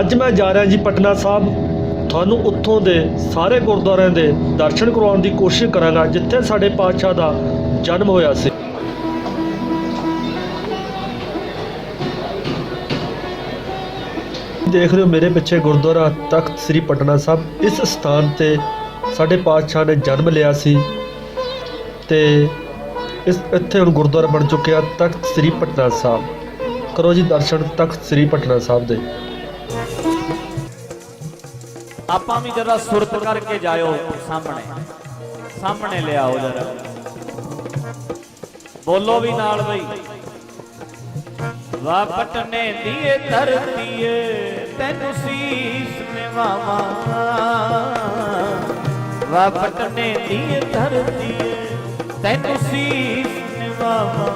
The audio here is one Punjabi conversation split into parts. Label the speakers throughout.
Speaker 1: ਅੱਜ ਮੈਂ ਜਾ ਰਿਹਾ ਜੀ ਪਟਨਾ ਸਾਹਿਬ। ਤੁਹਾਨੂੰ ਉੱਥੋਂ ਦੇ ਸਾਰੇ ਗੁਰਦੁਆਰਿਆਂ ਦੇ ਦਰਸ਼ਨ ਕਰਵਾਉਣ ਦੀ ਕੋਸ਼ਿਸ਼ ਕਰਾਂਗਾ, ਜਿੱਥੇ ਸਾਡੇ ਪਾਤਸ਼ਾਹ ਦਾ ਜਨਮ ਹੋਇਆ ਸੀ। ਦੇਖ ਰਹੇ ਹੋ ਮੇਰੇ ਪਿੱਛੇ ਗੁਰਦੁਆਰਾ ਤਖਤ ਸ੍ਰੀ ਪਟਨਾ ਸਾਹਿਬ। ਇਸ ਸਥਾਨ ਤੇ ਸਾਡੇ ਪਾਤਸ਼ਾਹ ਨੇ ਜਨਮ ਲਿਆ ਸੀ ਤੇ ਇਸ ਇੱਥੇ ਹੁਣ ਗੁਰਦੁਆਰਾ ਬਣ ਚੁੱਕਿਆ ਤਖਤ ਸ੍ਰੀ ਪਟਨਾ ਸਾਹਿਬ। ਕਰੋ ਜੀ ਦਰਸ਼ਨ ਤਖਤ ਸ੍ਰੀ ਪਟਨਾ ਸਾਹਿਬ ਦੇ।
Speaker 2: ਆਪਾਂ ਵੀ ਜਰਾ ਸੁਰਤ ਕਰਕੇ ਜਾਇਓ ਸਾਹਮਣੇ। ਸਾਹਮਣੇ ਲਿਆਓ ਜਰਾ। ਬੋਲੋ ਵੀ ਨਾਲ ਬਈ। ਵਾ ਪਟਨੇ ਦੀਏ ਧਰਤੀਏ ਤੈਨੂੰ ਸੀਸ ਨਿਵਾਵਾਂ ਵਾ ਪਟਨੇ ਦੀਏ ਧਰਤੀਏ ਤੈਨੂੰ ਸੀਸ ਨਿਵਾਵਾਂ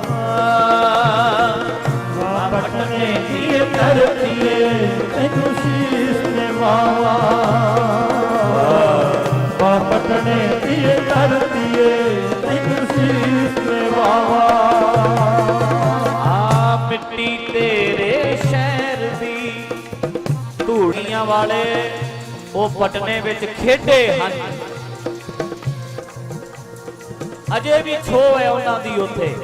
Speaker 2: ਵਾ ਪਟਨੇ ਦੀਏ ਧਰਤੀਏ ਤੈਨੂੰ ਸੀਸ ਨਿਵਾਵਾਂ ਵਾ ਪਟਨੇ ਦੀਏ ਤੈਨੂੰ ਸੀਸ ਨਿਵਾਵਾਂ ਆ ਮਿੱਟੀ ਤੇਰੇ ਸ਼ਹਿਰ ਦੀ, ਧੂੜੀਆਂ ਵਾਲੇ ਉਹ ਪਟਨੇ ਵਿੱਚ ਖੇਡੇ ਹਨ। ਅਜੇ ਵੀ ਛੋ ਹੈ ਉਹਨਾਂ ਦੀ ਉੱਥੇ।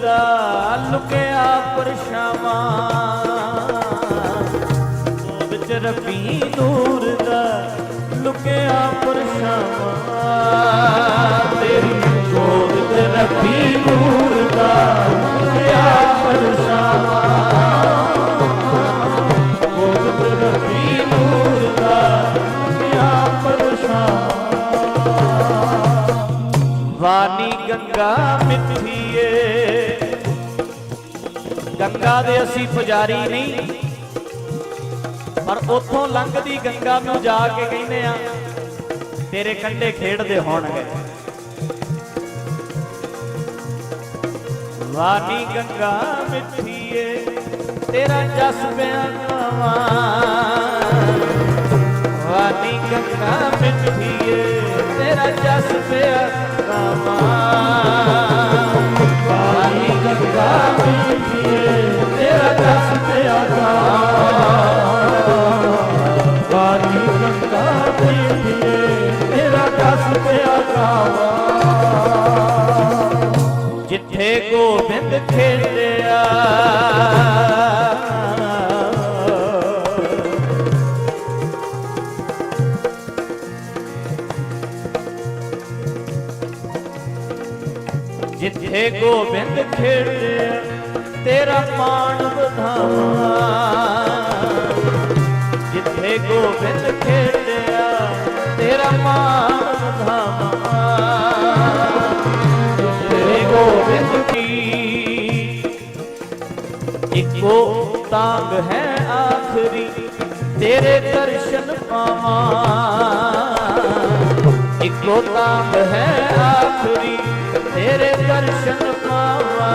Speaker 2: ਦਾ ਲੁਕਿਆ ਪਰਛਾਵਾਂ। ਰੱਬੀ ਨੂਰ ਦਾ, ਲੁਕਿਆ ਪਰਛਾਵਾਂ। ਤੇਰੀ ਗੋਦ ਚ ਰੱਬੀ ਨੂਰ ਦਾ, ਲੁਕਿਆ ਪਰਛਾਵਾਂ। ਗੋਦ ਚ ਰੱਬੀ ਨੂਰ ਦਾ ਲੁਕਿਆ ਪਰਛਾਵਾਂ ਵਾਨੀ ਗੰਗਾ ਮਿੱਠੀਏ ਗੰਗਾ ਦੇ ਅਸੀਂ ਪੁਜਾਰੀ ਨਹੀਂ। ਪਰ ਉੱਥੋਂ ਲੰਘਦੀ ਗੰਗਾ ਨੂੰ ਜਾ ਕੇ ਕਹਿੰਦੇ ਆ, ਤੇਰੇ ਕੰਢੇ ਖੇਡਦੇ ਹੋਣਗੇ। ਵਾਨੀ ਗੰਗਾ ਮਿੱਠੀਏ, ਤੇਰਾ ਜਸ ਬਿਆਨਾਵਾ। ਵਾਨੀ ਗੰਗਾ ਮਿੱਠੀਏ, ਤੇਰਾ ਜਸ ਬਿਆਨਾਵਾ। ਖੇਡਿਆ। ਜਿੱਥੇ ਗੋਬਿੰਦ ਖੇਡਿਆ ਤੇਰਾ ਮਾਣ ਵਧਾਵਾਂ। ਜਿੱਥੇ ਗੋਬਿੰਦ ਖੇਡਿਆ ਤੇਰਾ ਮਾਣ ਇੱਕੋ ਤਾਂਗ ਹੈ ਆਖਰੀ, ਤੇਰੇ ਦਰਸ਼ਨ ਪਾਵਾਂ। ਇੱਕੋ ਤਾਂਗ ਹੈ ਆਖਰੀ, ਤੇਰੇ ਦਰਸ਼ਨ ਪਾਵਾਂ।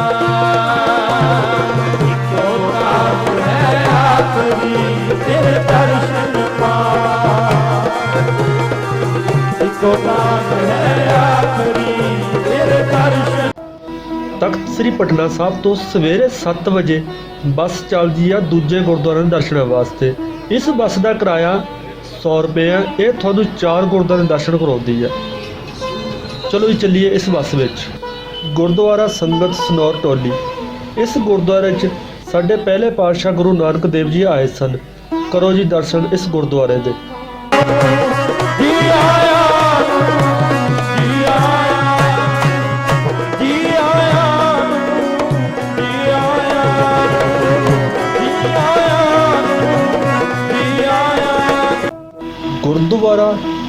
Speaker 2: ਇੱਕੋ ਤਾਂਗ ਹੈ ਆਖਰੀ, ਤੇਰੇ ਦਰਸ਼ਨ ਪਾਵਾਂ। ਇੱਕੋ ਤਾਂਗ ਹੈ ਆਖਰੀ
Speaker 1: ਤਖਤ ਸ੍ਰੀ ਪਟਨਾ ਸਾਹਿਬ ਤੋਂ ਸਵੇਰੇ 7 ਵਜੇ ਬੱਸ ਚੱਲਦੀ ਆ ਦੂਜੇ ਗੁਰਦੁਆਰਿਆਂ ਦੇ ਦਰਸ਼ਨਾਂ ਵਾਸਤੇ। ਇਸ ਬੱਸ ਦਾ ਕਿਰਾਇਆ 100 ਰੁਪਏ ਆ। ਇਹ ਤੁਹਾਨੂੰ ਚਾਰ ਗੁਰਦੁਆਰੇ ਦਰਸ਼ਨ ਕਰਾਉਂਦੀ ਆ। ਚਲੋ ਜੀ, ਚੱਲੀਏ ਇਸ ਬੱਸ ਵਿੱਚ। ਗੁਰਦੁਆਰਾ ਸੰਗਤ ਸਨੌਰ ਟੋਲੀ। ਇਸ ਗੁਰਦੁਆਰੇ 'ਚ ਸਾਡੇ ਪਹਿਲੇ ਪਾਤਸ਼ਾਹ ਗੁਰੂ ਨਾਨਕ ਦੇਵ ਜੀ ਆਏ ਸਨ। ਕਰੋ ਜੀ ਦਰਸ਼ਨ ਇਸ ਗੁਰਦੁਆਰੇ ਦੇ।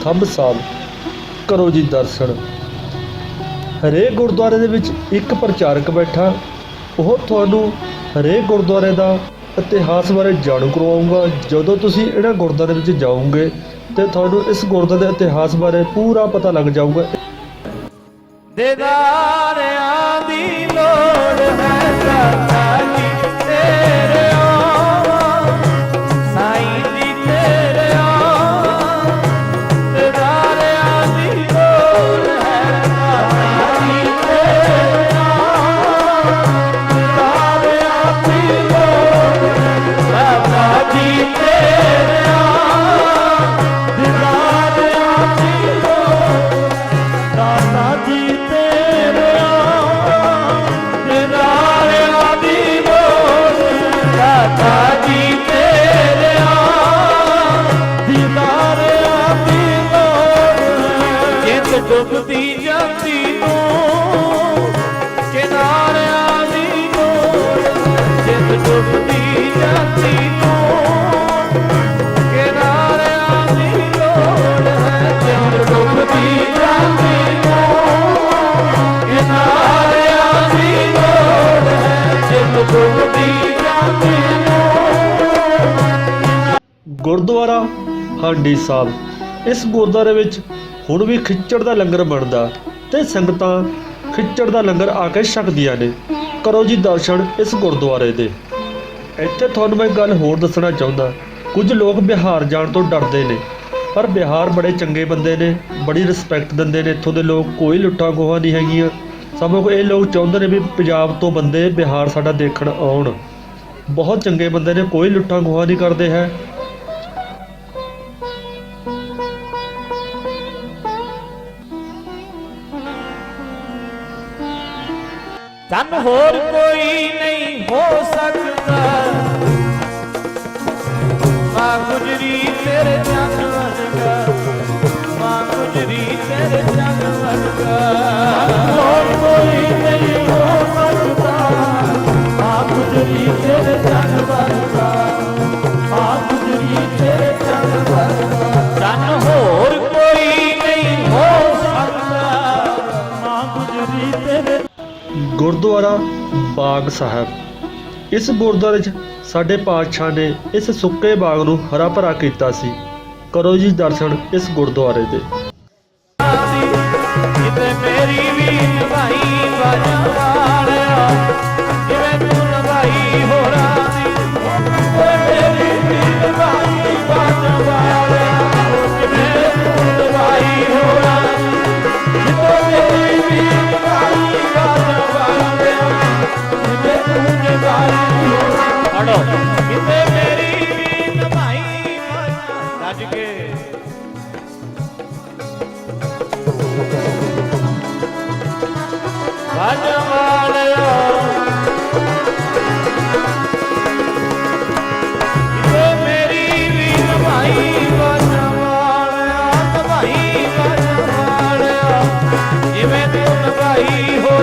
Speaker 1: ਗੁਰਦੁਆਰਾ ਥੰਬ ਸਾਹਿਬ ਕਰੋ ਜੀ ਦਰਸ਼ਨ। ਹਰੇਕ ਗੁਰਦੁਆਰੇ ਦੇ ਵਿੱਚ ਇੱਕ ਪ੍ਰਚਾਰਕ ਬੈਠਾ। ਉਹ ਤੁਹਾਨੂੰ ਹਰੇਕ ਗੁਰਦੁਆਰੇ ਦਾ ਇਤਿਹਾਸ ਬਾਰੇ ਜਾਣੂ ਕਰਵਾਊਗਾ। ਜਦੋਂ ਤੁਸੀਂ ਇਹਨਾਂ ਗੁਰਦੁਆਰੇ ਵਿੱਚ ਜਾਓਗੇ, ਤੇ ਤੁਹਾਨੂੰ ਇਸ ਗੁਰਦੁਆਰੇ ਦੇ ਇਤਿਹਾਸ ਬਾਰੇ ਪੂਰਾ ਪਤਾ ਲੱਗ ਜਾਊਗਾ।
Speaker 2: ਦੇਦਾਰਿਆਂ ਦੀ ਲੋੜ ਹੈ ਦਾਤਾ ਜੀ, ਤੇਰੇ
Speaker 1: ਗੁਰਦੁਆਰਾ, ਹਾਂਡੀ ਸਾਹਿਬ ਇਸ ਗੁਰਦੁਆਰੇ ਵਿੱਚ ਹੁਣ ਵੀ ਖਿੱਚੜ ਦਾ ਲੰਗਰ ਬਣਦਾ ਤੇ ਸੰਗਤਾਂ ਖਿੱਚੜ ਦਾ ਲੰਗਰ ਆ ਕੇ ਛਕਦੀਆਂ ਨੇ। ਕਰੋ ਜੀ ਦਰਸ਼ਨ ਇਸ ਗੁਰਦੁਆਰੇ ਦੇ। ਇੱਥੇ ਤੁਹਾਨੂੰ ਮੈਂ ਇੱਕ ਗੱਲ ਹੋਰ ਦੱਸਣਾ ਚਾਹੁੰਦਾ। ਕੁਝ ਲੋਕ ਬਿਹਾਰ ਜਾਣ ਤੋਂ ਡਰਦੇ ਨੇ, ਪਰ ਬਿਹਾਰ ਬੜੇ ਚੰਗੇ ਬੰਦੇ ਨੇ, ਬੜੀ ਰਿਸਪੈਕਟ ਦਿੰਦੇ ਨੇ। ਇੱਥੋਂ ਦੇ ਲੋਕ ਕੋਈ ਲੁੱਟਾਂ ਖੋਹਾਂ ਨਹੀਂ ਹੈਗੀਆਂ। ਸਗੋਂ ਇਹ ਲੋਕ ਚਾਹੁੰਦੇ ਨੇ ਵੀ ਪੰਜਾਬ ਤੋਂ ਬੰਦੇ ਬਿਹਾਰ ਸਾਡਾ ਦੇਖਣ ਆਉਣ। ਬਹੁਤ ਚੰਗੇ ਬੰਦੇ ਨੇ, ਕੋਈ ਲੁੱਟਾਂ ਖੋਹਾਂ ਨਹੀਂ ਕਰਦੇ ਹੈ।
Speaker 2: ਤਨ ਹੋਰ ਕੋਈ ਨਹੀਂ ਹੋ ਸਕਦਾ। ਮਾਂ ਗੁਜਰੀ ਤੇਰੇ ਚੰਨ ਵਰਗਾ, ਮਾਂ ਗੁਜਰੀ ਤੇਰੇ ਚੰਨ ਵਰਗਾ। ਹੋਰ ਕੋਈ ਨਹੀਂ ਹੋ
Speaker 1: ਗੁਰਦੁਆਰਾ ਬਾਗ ਸਾਹਿਬ। ਇਸ ਗੁਰਦੁਆਰੇ 'ਚ ਸਾਡੇ ਪਾਤਸ਼ਾਹ ਨੇ ਇਸ ਸੁੱਕੇ ਬਾਗ ਨੂੰ ਹਰਾ ਭਰਾ ਕੀਤਾ ਸੀ। ਕਰੋ ਜੀ ਦਰਸ਼ਨ ਇਸ ਗੁਰਦੁਆਰੇ ਦੇ।
Speaker 2: ਵਾਲਿਆ ਤੂੰ ਨਿਭਾਈ ਹੋਰਾਂ ਕਿਤੇ ਮੇਰੀ ਵੀ ਨਿਭਾਈ ਬਾਜਾਂ ਰੱਜ ਕੇ ਵੱਜ ਵਾਲਿਆ ਜਿਵੇਂ ਮੇਰੀ ਵੀ ਨਿਭਾਈ ਵੱਜ ਵਾਲਿਆ ਨਿਭਾਈ ਵੱਜ ਵਾਲਿਆ ਜਿਵੇਂ ਤੂੰ ਨਿਭਾਈ ਹੋ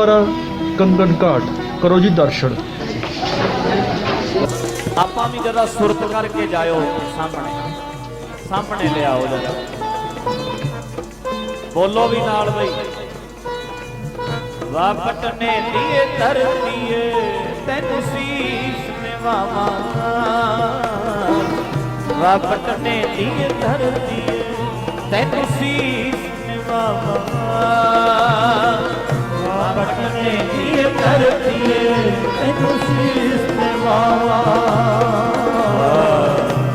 Speaker 2: ਵੱਜ
Speaker 1: ਗੁਰਦੁਆਰਾ ਕੰਗਨ ਘਾਟ ਕਰੋ ਜੀ ਦਰਸ਼ਨ
Speaker 2: ਆਪਾਂ ਵੀ ਜਰਾ ਸੁਰਤ ਕਰਕੇ ਜਾਇਓ ਸਾਹਮਣੇ ਸਾਹਮਣੇ ਲਿਆਓ ਜਰਾ ਬੋਲੋ ਵੀ ਨਾਲ ਬਈ ਵਾ ਪਟਨੇ ਦੀਏ ਧਰਤੀਏ ਤੈਨੂੰ ਸੀਸ ਨਿਵਾਵਾਂ ਵਾ ਪਟਨੇ ਦੀਏ ਧਰਤੀਏ ਤੈਨੂੰ ਸੀਸ ਨਿਵਾਵਾਂ ਵਾ ਪਟਨੇ ਦੀਏ ਧਰਤੀਏ ਤੈਨੂੰ ਸੀਸ ਨਿਵਾਵਾਂ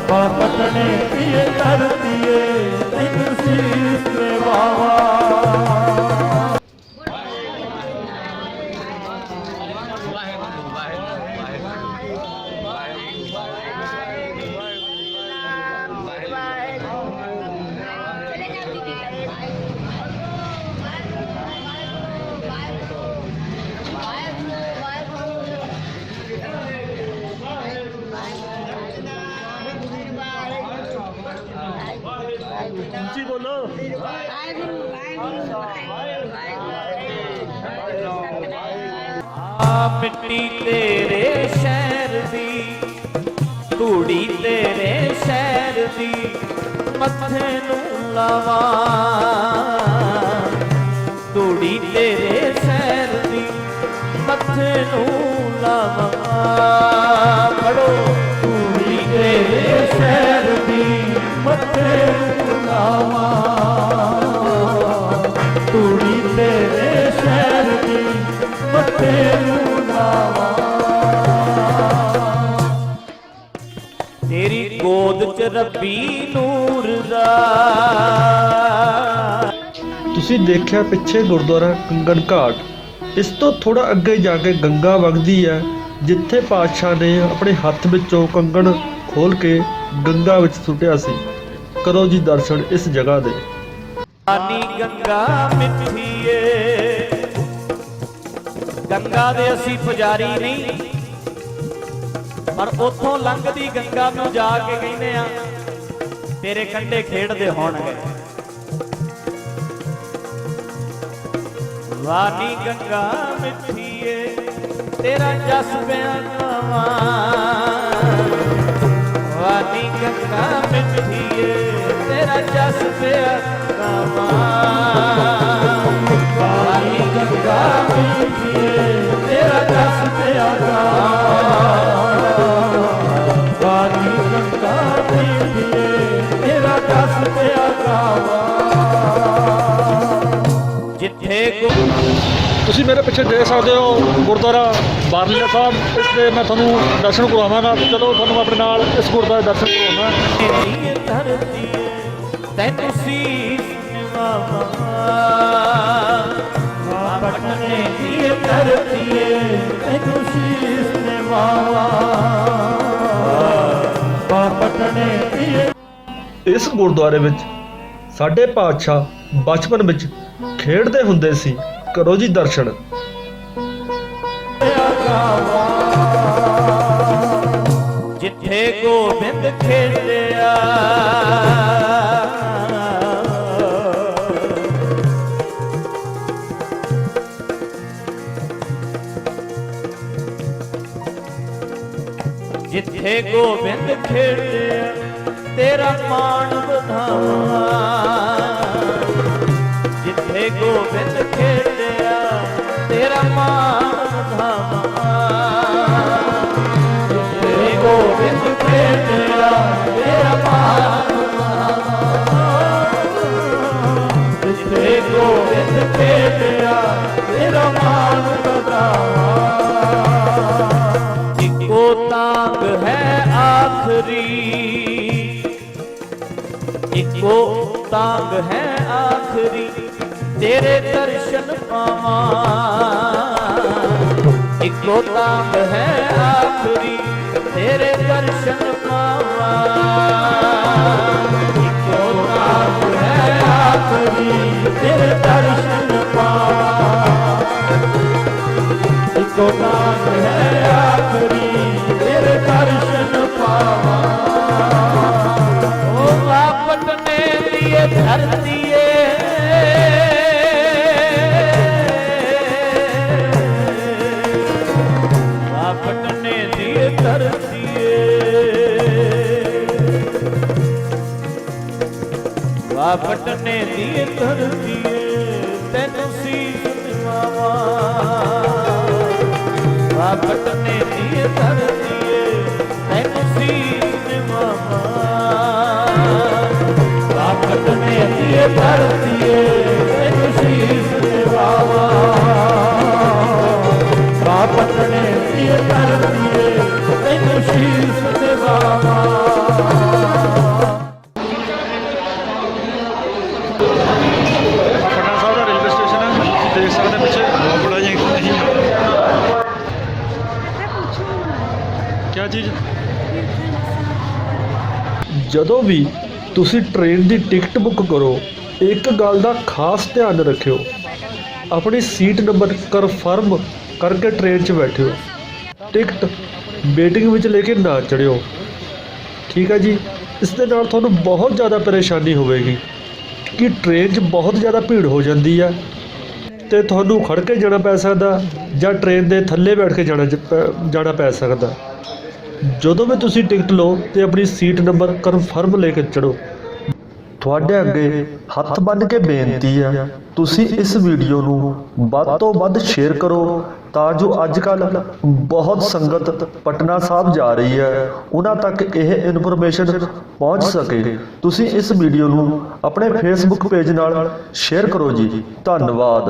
Speaker 2: ਵਾ ਪਟਨੇ ਦੀਏ ਧਰਤੀਏ ਤੈਨੂੰ ਸੀਸ ਨਿਵਾਵਾਂ
Speaker 1: ਜੀ ਬੋਲੋ।
Speaker 2: ਆ ਮਿੱਟੀ ਤੇਰੇ ਸ਼ਹਿਰ ਦੀ, ਧੂੜੀ ਤੇਰੇ ਸ਼ਹਿਰ ਦੀ, ਮੱਥੇ ਨੂੰ ਲਾਵਾਂ। ਧੂੜੀ ਤੇਰੇ ਸ਼ਹਿਰ ਦੀ, ਮੱਥੇ ਨੂੰ ਲਾਵਾਂ।
Speaker 1: ਤੁਸੀਂ ਦੇਖਿਆ ਪਿੱਛੇ ਗੁਰਦੁਆਰਾ ਕੰਗਣ ਘਾਟ? ਇਸ ਤੋਂ ਥੋੜਾ ਅੱਗੇ ਜਾ ਕੇ ਗੰਗਾ ਵਗਦੀ ਹੈ, ਜਿੱਥੇ ਪਾਤਸ਼ਾਹ ਨੇ ਆਪਣੇ ਹੱਥ ਵਿੱਚੋਂ ਕੰਗਣ ਖੋਲ ਕੇ ਗੰਗਾ ਵਿੱਚ ਸੁੱਟਿਆ ਸੀ। ਕਰੋ ਜੀ ਦਰਸ਼ਨ ਇਸ ਜਗ੍ਹਾ ਦੇ।
Speaker 2: ਪਾਣੀ ਗੰਗਾ ਮਿੱਠੀਏ ਗੰਗਾ ਦੇ ਅਸੀਂ ਪੁਜਾਰੀ ਨਹੀਂ। ਪਰ ਉੱਥੋਂ ਲੰਘਦੀ ਗੰਗਾ ਨੂੰ ਜਾ ਕੇ ਕਹਿੰਦੇ ਆ, ਤੇਰੇ ਕੰਢੇ ਖੇਡਦੇ ਹੋਣਗੇ। ਵਾਨੀ ਗੰਗਾ ਮਿੱਠੀਏ ਤੇਰਾ ਜਸ ਪਿਆ ਗਾਵਾਂ। ਵਾਨੀ ਗੰਗਾ ਮਿੱਠੀਏ ਤੇਰਾ ਜਸ ਪਿਆ ਕੋ
Speaker 1: ਤੁਸੀਂ ਮੇਰੇ ਪਿੱਛੇ ਦੇਖ ਸਕਦੇ ਹੋ ਗੁਰਦੁਆਰਾ ਬਾਰਲੀਆ ਸਾਹਿਬ। ਇਸ ਦੇ ਮੈਂ ਤੁਹਾਨੂੰ ਦਰਸ਼ਨ ਕਰਵਾਵਾਂਗਾ ਚਲੋ ਤੁਹਾਨੂੰ ਆਪਣੇ ਨਾਲ ਇਸ ਗੁਰਦੁਆਰੇ ਦੇ ਦਰਸ਼ਨ ਕਰਵਾਉਣਾ
Speaker 2: ਤੇਰੀ ਧਰਤੀ ਤੈਨੂੰ ਸੀਸ ਨਿਵਾਵਾ ਪਟਨੇ ਦੀ ਧਰਤੀ ਤੈਨੂੰ ਸੀਸ ਨਿਵਾਵਾ ਪਟਨੇ ਦੀ
Speaker 1: ਇਸ ਗੁਰਦੁਆਰੇ ਵਿੱਚ ਸਾਡੇ ਪਾਤਸ਼ਾਹ ਬਚਪਨ ਵਿੱਚ ਖੇਡਦੇ ਹੁੰਦੇ ਸੀ। ਕਰੋ ਜੀ ਦਰਸ਼ਨ।
Speaker 2: ਜਿੱਥੇ ਗੋਬਿੰਦ ਖੇਡਿਆ ਜਿੱਥੇ ਗੋਬਿੰਦ ਖੇਡਿਆ ਤੇਰਾ ਮਾਣ ਇੱਕੋ ਤਾਂਗ ਹੈ ਆਖਰੀ, ਤੇਰੇ ਦਰਸ਼ਨ ਪਾਵਾਂ। ਇੱਕੋ ਤਾਂਗ ਹੈ ਆਖਰੀ, ਤੇਰੇ ਦਰਸ਼ਨ ਪਾਵਾਂ। ਇੱਕੋ ਤਾਂਗ ਹੈ ਆਖਰੀ, ਤੇਰੇ ਦਰਸ਼ਨ ਆਪਟਨੇ ਦੀਏ ਧਰਤੀਏ ਤੈਨੂੰ ਸੀਸ ਨਿਵਾਵਾ ਆਪਟਨੇ ਦੀਏ ਧਰਤੀਏ
Speaker 1: ਕੀ ਚੀਜ਼? ਜਦੋਂ ਵੀ ਤੁਸੀਂ ਟ੍ਰੇਨ ਦੀ ਟਿਕਟ ਬੁੱਕ ਕਰੋ, ਇੱਕ ਗੱਲ ਦਾ ਖਾਸ ਧਿਆਨ ਰੱਖਿਓ। ਆਪਣੀ ਸੀਟ ਨੰਬਰ ਕਨਫਰਮ ਕਰਕੇ ਟ੍ਰੇਨ 'ਚ ਬੈਠਿਓ। ਟਿਕਟ ਵੇਟਿੰਗ ਵਿੱਚ ਲੈ ਕੇ ਨਾ ਚੜਿਓ। ਠੀਕ ਹੈ ਜੀ? ਇਸ ਦੇ ਨਾਲ ਤੁਹਾਨੂੰ ਬਹੁਤ ਜ਼ਿਆਦਾ ਪਰੇਸ਼ਾਨੀ ਹੋਵੇਗੀ ਕਿ ਟ੍ਰੇਨ 'ਚ ਬਹੁਤ ਜ਼ਿਆਦਾ ਭੀੜ ਹੋ ਜਾਂਦੀ ਹੈ ਤੇ ਤੁਹਾਨੂੰ ਖੜ ਕੇ ਜਾਣਾ ਪੈ ਸਕਦਾ ਜਾਂ ਟ੍ਰੇਨ ਦੇ ਥੱਲੇ ਬੈਠ ਕੇ ਜਾਣਾ ਜ- ਪੈ- ਜਾਣਾ ਪੈ ਸਕਦਾ। ਜਦੋਂ ਵੀ ਤੁਸੀਂ ਟਿਕਟ ਲਓ ਤੇ ਆਪਣੀ ਸੀਟ ਨੰਬਰ ਕਨਫਰਮ ਲੈ ਕੇ ਚੜੋ ਤੁਹਾਡੇ ਅੱਗੇ ਹੱਥ ਬੰਨ੍ਹ ਕੇ ਬੇਨਤੀ ਹੈ ਤੁਸੀਂ ਇਸ ਵੀਡੀਓ ਨੂੰ ਵੱਧ ਤੋਂ ਵੱਧ ਸ਼ੇਅਰ ਕਰੋ ਤਾਂ ਜੋ ਅੱਜ ਕੱਲ ਬਹੁਤ ਸੰਗਤ ਪਟਨਾ ਸਾਹਿਬ ਜਾ ਰਹੀ ਹੈ। ਉਹਨਾਂ ਤੱਕ ਇਹ ਇਨਫੋਰਮੇਸ਼ਨ ਪਹੁੰਚ ਸਕੇ। ਤੁਸੀਂ ਇਸ ਵੀਡੀਓ ਨੂੰ ਆਪਣੇ ਫੇਸਬੁੱਕ ਪੇਜ ਨਾਲ ਸ਼ੇਅਰ ਕਰੋ ਜੀ। ਧੰਨਵਾਦ।